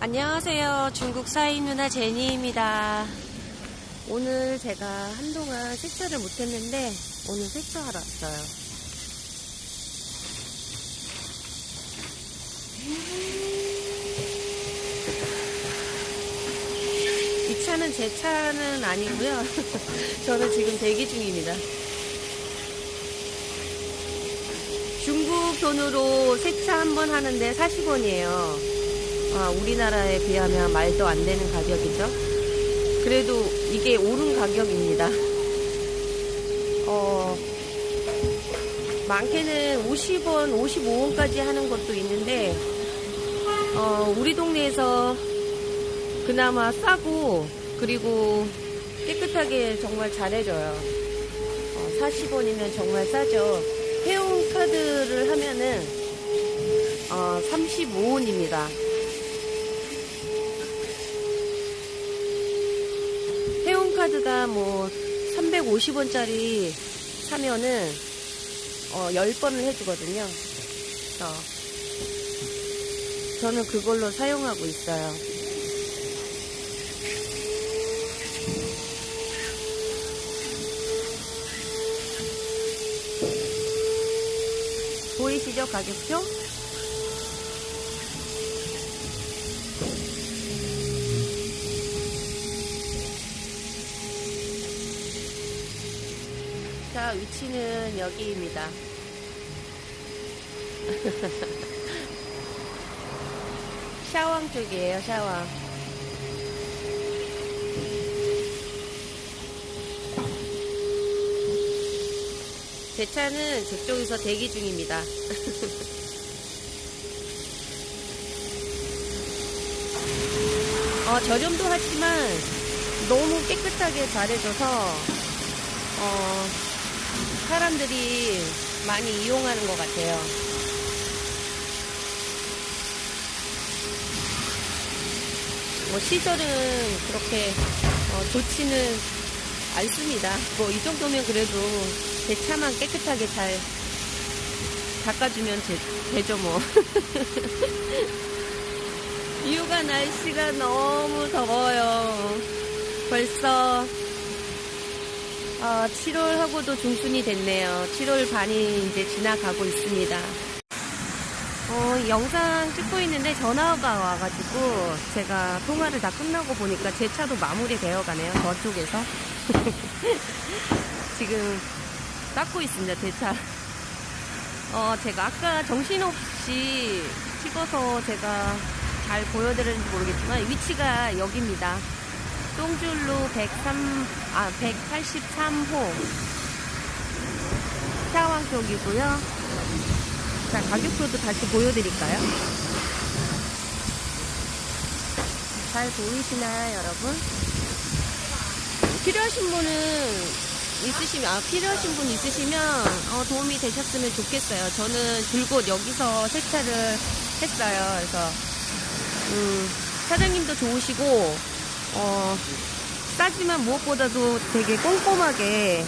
안녕하세요. 중국 사인 누나 제니입니다. 오늘 제가 한동안 세차를 못했는데 오늘 세차하러 왔어요. 이 차는 제 차는 아니고요. 저는 지금 대기 중입니다. 중국 돈으로 세차 한 번 하는데 40원이에요. 아, 우리나라에 비하면 말도 안 되는 가격이죠. 그래도 이게 오른 가격입니다. 어, 많게는 50원, 55원까지 하는 것도 있는데, 어, 우리 동네에서 그나마 싸고, 그리고 깨끗하게 정말 잘해줘요. 어, 40원이면 정말 싸죠. 회원 카드를 하면은, 어, 35원입니다. 회원카드가 뭐 350원짜리 사면은 어 10번을 해주거든요. 그래서 저는 그걸로 사용하고 있어요. 보이시죠 가격표? 자, 위치는 여기입니다. 샤왕 쪽이에요, 샤왕. 제 차는 저쪽에서 대기 중입니다. 어, 저렴도 하지만 너무 깨끗하게 잘해줘서 어, 사람들이 많이 이용하는 것 같아요. 뭐 시설은 그렇게 어, 좋지는 않습니다. 뭐 이 정도면 그래도 제 차만 깨끗하게 잘 닦아주면 되, 되죠 뭐. 이유가 날씨가 너무 더워요. 벌써 어, 7월하고도 중순이 됐네요. 7월 반이 이제 지나가고 있습니다. 어, 영상 찍고 있는데 전화가 와가지고 제가 통화를 다 끝나고 보니까 제 차도 마무리 되어 가네요. 저쪽에서. 지금 닦고 있습니다. 제 차. 어, 제가 아까 정신없이 찍어서 제가 잘 보여드렸는지 모르겠지만 위치가 여기입니다. 똥줄로 103, 아, 183호 샤왕 쪽이고요. 자, 가격표도 다시 보여드릴까요? 잘 보이시나요, 여러분? 필요하신 분은 있으시면, 아, 필요하신 분 있으시면, 어, 도움이 되셨으면 좋겠어요. 저는 줄곧 여기서 세차를 했어요. 그래서, 음, 사장님도 좋으시고, 어, 싸지만 무엇보다도 되게 꼼꼼하게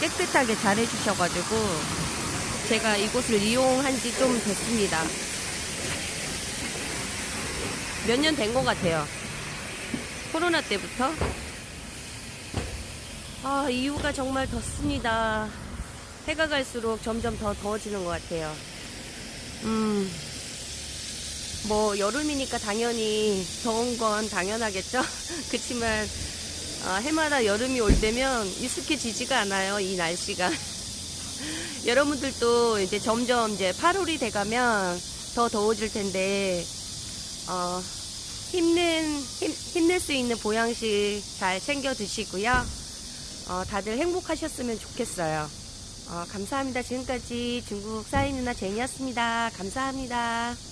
깨끗하게 잘 해주셔가지고 제가 이곳을 이용한 지 좀 됐습니다. 몇 년 된 것 같아요. 코로나 때부터. 아, 이유가 정말 덥습니다. 해가 갈수록 점점 더 더워지는 것 같아요. 음. 뭐 여름이니까 당연히 더운 건 당연하겠죠. 그렇지만 어, 해마다 여름이 올 때면 익숙해지지가 않아요. 이 날씨가. 여러분들도 이제 점점 이제 8월이 돼가면 더 더워질 텐데 어, 힘낸 힘, 힘낼 수 있는 보양식 잘 챙겨 드시고요. 어, 다들 행복하셨으면 좋겠어요. 어, 감사합니다. 지금까지 중국 사인 누나 제니였습니다. 감사합니다.